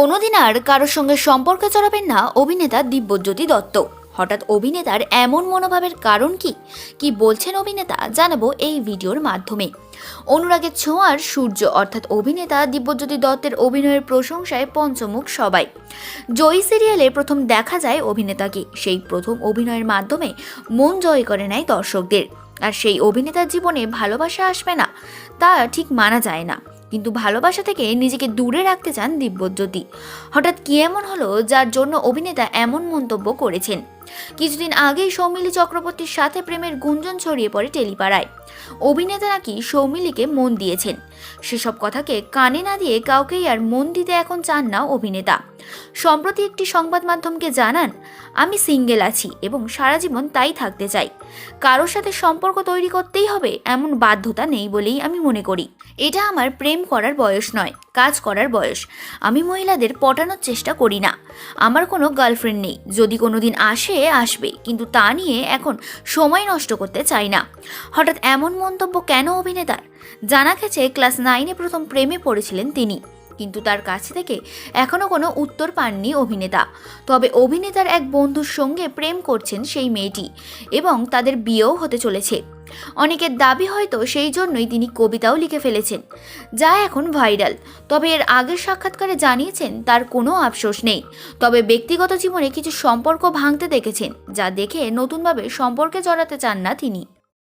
কোনোদিন আর কারোর সঙ্গে সম্পর্কে চড়াবেন না অভিনেতা দিব্যজ্যোতি দত্ত। হঠাৎ অভিনেতার এমন মনোভাবের কারণ কি? কি বলছেন অভিনেতা? জানাব এই ভিডিওর মাধ্যমে। অনুরাগের ছোঁয়ার সূর্য, অর্থাৎ অভিনেতা দিব্যজ্যোতি দত্তের অভিনয়ের প্রশংসায় পঞ্চমুখ সবাই। জয়ী সিরিয়ালে প্রথম দেখা যায় অভিনেতাকে। সেই প্রথম অভিনয়ের মাধ্যমে মন জয় করে নেয় দর্শকদের। আর সেই অভিনেতার জীবনে ভালোবাসা আসবে না, তা ঠিক মানা যায় না। কিন্তু ভালোবাসা থেকে নিজেকে দূরে রাখতে চান দিব্যজ্যোতি। হঠাৎ কি এমন হলো যার জন্য অভিনেতা এমন মন্তব্য করেছেন? কিছুদিন আগেই সৌমিলি চক্রবর্তীর সাথে প্রেমের গুঞ্জন ছড়িয়ে পড়ে টেলিপাড়ায়। অভিনেতা নাকি সৌমিলিকে মন দিয়েছেন। সেসব কথাকে কানে না দিয়ে কাউকেই আর মন দিতে এখন চান না অভিনেতা। সম্প্রতি একটি সংবাদ মাধ্যমকে জানান, আমি সিঙ্গেল আছি এবং সারা জীবন তাই থাকতে চাই। কারোর সাথে সম্পর্ক তৈরি করতেই হবে এমন বাধ্যতা নেই বলেই আমি মনে করি। এটা আমার প্রেম করার বয়স নয়, কাজ করার বয়স। আমি মহিলাদের পটানোর চেষ্টা করি না। আমার কোনো গার্লফ্রেন্ড নেই, যদি কোনো দিন আসে, আসবে, কিন্তু তা নিয়ে এখন সময় নষ্ট করতে চাই না। হঠাৎ এমন মন্তব্য কেন অভিনেতার? জানা গেছে, ক্লাস নাইনে প্রথম প্রেমে পড়েছিলেন তিনি। কিন্তু তার কাছ থেকে এখনও কোনো উত্তর পাননি অভিনেতা। তবে অভিনেতার এক বন্ধুর সঙ্গে প্রেম করছেন সেই মেয়েটি এবং তাদের বিয়েও হতে চলেছে। অনেকের দাবি হয়তো সেই জন্যই তিনি কবিতাও লিখে ফেলেছেন, যা এখন ভাইরাল। তবে এর আগের সাক্ষাৎকারে জানিয়েছেন, তার কোনো আফসোস নেই। তবে ব্যক্তিগত জীবনে কিছু সম্পর্ক ভাঙতে দেখেছেন, যা দেখে নতুনভাবে সম্পর্কে জড়াতে চান না তিনি।